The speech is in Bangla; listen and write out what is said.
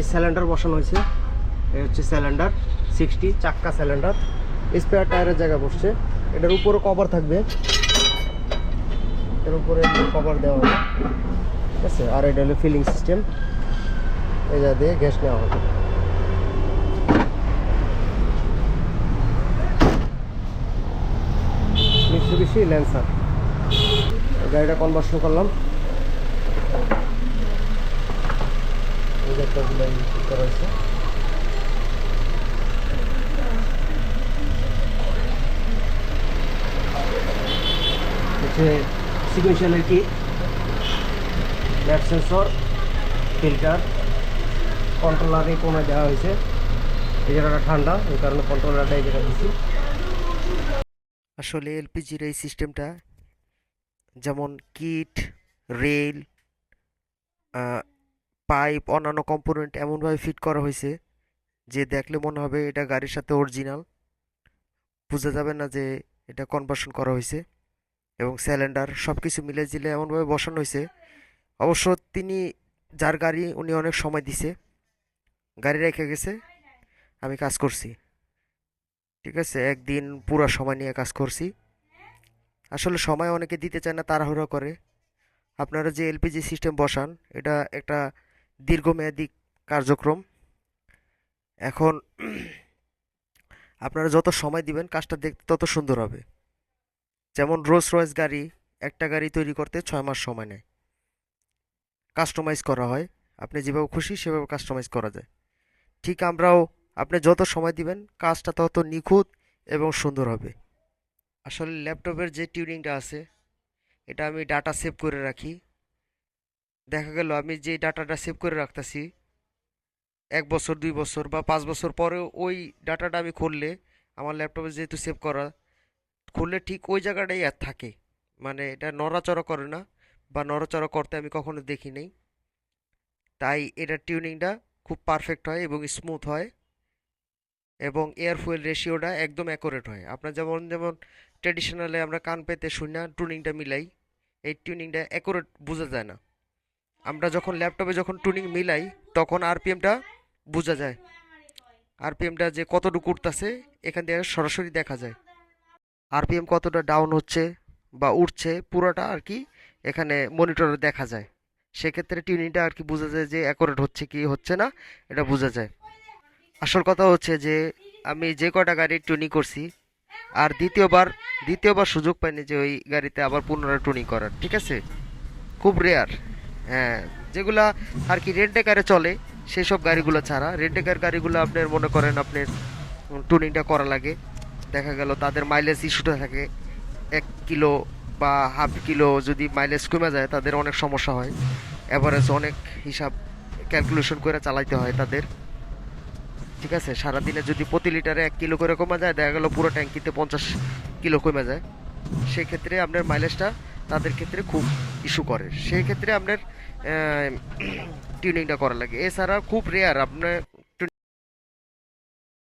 যে সিলিন্ডার বসানো হয়েছে এই হচ্ছে সিলিন্ডার সিক্সটি চাক্কা সিলিন্ডার স্পেয়ার টায়ারের জায়গা বসছে। এটার উপরে কভার থাকবে। এর উপরে কভার দেওয়া হবে। ঠিক আছে? আর এটা হলো ফিলিং সিস্টেম এই যা দিয়ে গ্যাস নেওয়া হবে। মিশ্রবিশি ল্যান্সার গাড়িটা কনভার্সন করলাম। এই যে একটা লাইন ঠিক করা হয়েছে। হচ্ছে সিকুয়েন্সিয়ালের কি সেন্সর ফিল্টার কন্ট্রোলারে কোনায় দেওয়া হয়েছে। এই জায়গাটা ঠান্ডা, এই কারণে কন্ট্রোলারটা এই জায়গায় দিচ্ছি আসলে এলপিজির এই সিস্টেমটা যেমন কিট রেল পাইপ, অন্যান্য কম্পোনেন্ট এমনভাবে ফিট করা হয়েছে যে দেখলে মনে হবে এটা গাড়ির সাথে অরিজিনাল বোঝা যাবে না যে এটা কনভার্সন করা হয়েছে এবং সিলিন্ডার সব কিছু মিলে জিলে এমনভাবে বসানো হয়েছে। অবশ্য তিনি, যার গাড়ি উনি অনেক সময় দিছে, গাড়ি রেখে গেছে, আমি কাজ করছি। ঠিক আছে, একদিন পুরো সময় নিয়ে কাজ করছি। আসলে সময় অনেকে দিতে চায় না, তাড়াহুড়ো করে। আপনারা যে এলপিজি সিস্টেম বসান, এটা একটা দীর্ঘমেয়াদী কার্যক্রম। এখন আপনারা যত সময় দিবেন, কাজটা দেখতে তত সুন্দর হবে। যেমন রোলস রয়েস গাড়ি, একটা গাড়ি তৈরি করতে ছয় মাস সময় নেয়। কাস্টমাইজ করা হয়। আপনি যেভাবে খুশি, সেভাবে কাস্টমাইজ করা যায়। ঠিক আমরাও, আপনি যত সময় দিবেন, কাজটা তত নিখুঁত এবং সুন্দর হবে। আসলে ল্যাপটপের যে টিউনিংটা আছে, এটা আমি ডাটা সেভ করে রাখি। দেখা গেল আমি যে ডাটাটা সেভ করে রাখতেছি, এক বছর, দুই বছর বা পাঁচ বছর পরেও ওই ডাটাটা আমি খুললে, আমার ল্যাপটপে যেহেতু সেভ করা, খুললে ঠিক ওই জায়গাটাই আর থাকে। মানে এটা নড়াচড়া করে না বা নড়াচড়া করতে আমি কখনো দেখি নাই। তাই এটার টিউনিংটা খুব পারফেক্ট হয় এবং স্মুথ হয় এবং এয়ার ফুয়েল রেশিওটা একদম অ্যাকুরেট হয়। আপনার যেমন যেমন ট্র্যাডিশনালে আমরা কান পেতে শুনি না টুনিংটা মিলাই, এই টিউনিংটা অ্যাকুরেট বোঝা যায় না। আমরা যখন ল্যাপটপে যখন টুনিং মিলাই, তখন আরপিএমটা বোঝা যায়। আরপিএমটা যে কতটুকু উঠতেছে, এখান থেকে সরাসরি দেখা যায়। আরপিএম কতটা ডাউন হচ্ছে বা উঠছে, পুরোটা আর কি এখানে মনিটরে দেখা যায়। সেক্ষেত্রে টিউনিংটা আর কি বোঝা যায় যে অ্যাকুরেট হচ্ছে কি হচ্ছে না, এটা বোঝা যায়। আসল কথা হচ্ছে যে, আমি যে কটা গাড়ি টুনি করছি, আর দ্বিতীয়বার দ্বিতীয়বার সুযোগ পাইনি যে ওই গাড়িতে আবার পুনরায় টুনি করার, ঠিক আছে? খুব রেয়ার যেগুলা আর কি রেন্ট ডেকারে চলে সেই সব গাড়িগুলো ছাড়া। রেন্ট ডেকার গাড়িগুলো আপনার মনে করেন আপনার টুনিংটা করা লাগে। দেখা গেল তাদের মাইলেজ ইস্যুটা থাকে, এক কিলো বা হাফ কিলো যদি মাইলেজ কমে যায়, তাদের অনেক সমস্যা হয়। অ্যাভারেজ অনেক হিসাব ক্যালকুলেশন করে চালাইতে হয় তাদের। ঠিক আছে? সারাদিনে যদি প্রতি লিটারে এক কিলো করে কমে যায়, দেখা গেল পুরো ট্যাঙ্কিতে পঞ্চাশ কিলো কমে যায়। সেক্ষেত্রে আপনার মাইলেজটা তাদের ক্ষেত্রে খুব ইস্যু করে। সেই ক্ষেত্রে আপনার টিউনিংটা করা লাগে। এছাড়া খুব রেয়ার আপনার